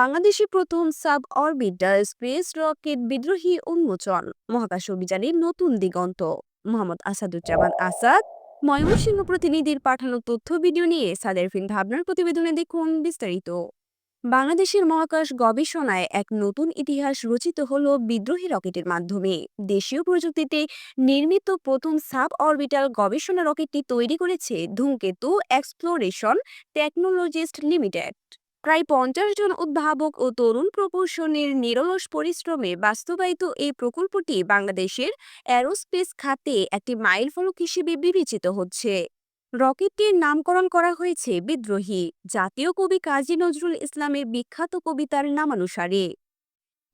বাংলাদেশে প্রথম sub orbital space rocket বিদ্রোহী উন্মোচন, মহাকাশ অভিযানের নতুন দিগন্ত। মোহাম্মদ আসাদুজ্জামান আসাদ, ময়মনসিংহ প্রতিনিধির পাঠানো তথ্য ভিডিও নিয়ে সাদেরফিন ভাবনার প্রতিবেদনে দেখুন বিস্তারিত। বাংলাদেশের মহাকাশ গবেষণায় এক নতুন ইতিহাস রচিত হল বিদ্রোহী রকেটের মাধ্যমে। দেশীয় প্রযুক্তিতে নির্মিত প্রথম সাব অরবিটাল গবেষণা রকেটটি তৈরি করেছে ধূমকেতু এক্সপ্লোরেশন টেকনোলজিস্ট লিমিটেড। প্রায় পঞ্চাশ জন উদ্ভাবক ও তরুণ প্রকৌশলীর নিরলস পরিশ্রমে বাস্তবায়িত এই প্রকল্পটি বাংলাদেশের অ্যারোস্পেস খাতে একটি মাইলফলক হিসেবে বিবেচিত হচ্ছে। রকেটটির নামকরণ করা হয়েছে বিদ্রোহী, জাতীয় কবি কাজী নজরুল ইসলামের বিখ্যাত কবিতার নামানুসারে।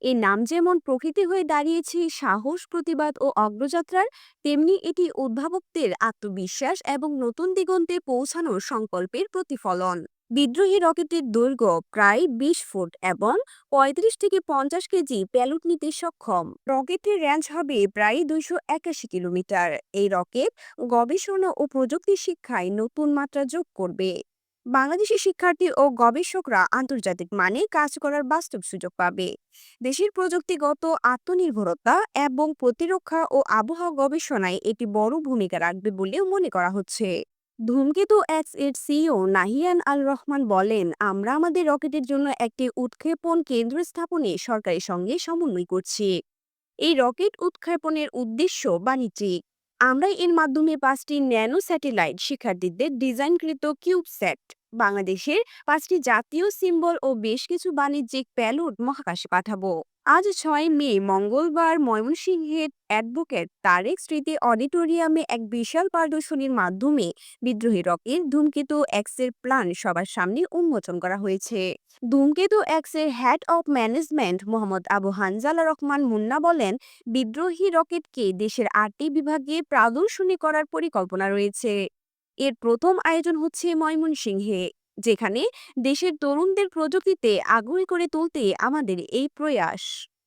এই নাম যেমন প্রকৃতি হয়ে দাঁড়িয়েছে, সাহস, প্রতিবাদ ও অগ্রযাত্রার, তেমনি এটি উদ্ভাবকদের আত্মবিশ্বাস এবং নতুন দিগন্তে পৌঁছানোর সংকল্পের প্রতিফলন। বিদ্রোহী রকেটের দৈর্ঘ্য প্রায় ২০ ফুট এবং ৩৫ থেকে পঞ্চাশ কেজি প্যালুট নিতে সক্ষম। রকেটের রেঞ্জ হবে প্রায় দুইশো একাশি কিলোমিটার। এই রকেট গবেষণা ও প্রযুক্তি শিক্ষায় নতুন মাত্রা যোগ করবে। বাংলাদেশি শিক্ষার্থী ও গবেষকরা আন্তর্জাতিক মানে কাজ করার বাস্তব সুযোগ পাবে। দেশের প্রযুক্তিগত আত্মনির্ভরতা এবং প্রতিরক্ষা ও আবহাওয়া গবেষণায় এটি বড় ভূমিকা রাখবে বলেও মনে করা হচ্ছে। ধূমকেতু এক্সের সিও নাহিয়ান আল রহমান বলেন, আমরা আমাদের রকেটের জন্য একটি উৎক্ষেপণ কেন্দ্র স্থাপনে সরকারের সঙ্গে সমন্বয় করছি। এই রকেট উৎক্ষেপণের উদ্দেশ্য বাণিজ্যিক। আমরা এর মাধ্যমে পাঁচটি ন্যানো স্যাটেলাইট শিক্ষার্থীদের ডিজাইনকৃত কিউবস্যাট বাংলাদেশের পাঁচটি জাতীয় সিম্বল ও বেশ কিছু বাণিজ্যিক প্যালোড মহাকাশে পাঠাবো। আজ ছয় মে, মঙ্গলবার ময়মনসিংহের অ্যাডভোকেট তারেক স্মৃতি অডিটোরিয়ামে এক বিশাল প্রদর্শনীর মাধ্যমে বিদ্রোহী রকেট ধূমকেতু এক্সের প্ল্যান সবার সামনে উন্মোচন করা হয়েছে। ধূমকেতু এক্সের head of management Mohammad Abu Hanzala Rahman Munna বলেন, বিদ্রোহী রকেটকে দেশের আটটি বিভাগে প্রদর্শনী করার পরিকল্পনা রয়েছে। এর প্রথম আয়োজন হচ্ছে ময়মনসিংহে, যেখানে দেশের তরুণদের প্রযুক্তিতে আগ্রহী করে তুলতে আমাদের এই প্রয়াস।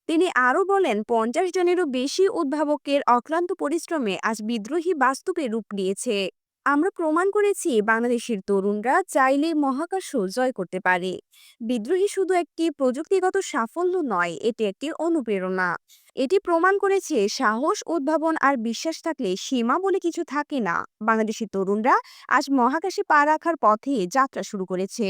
তিনি আরও বলেন, পঞ্চাশ জনেরও বেশি উদ্ভাবকের অক্লান্ত পরিশ্রমে আজ বিদ্রোহী বাস্তবে রূপ নিয়েছে। আমরা প্রমাণ করেছি বাংলাদেশের তরুণরা চাইলে মহাকাশও জয় করতে পারে। বিদ্রোহী শুধু একটি প্রযুক্তিগত সাফল্য নয়, এটি একটি অনুপ্রেরণা। এটি প্রমাণ করেছে সাহস, উদ্ভাবন আর বিশ্বাস থাকলে সীমা বলে কিছু থাকে না। বাংলাদেশের তরুণরা আজ মহাকাশে পা রাখার পথে যাত্রা শুরু করেছে।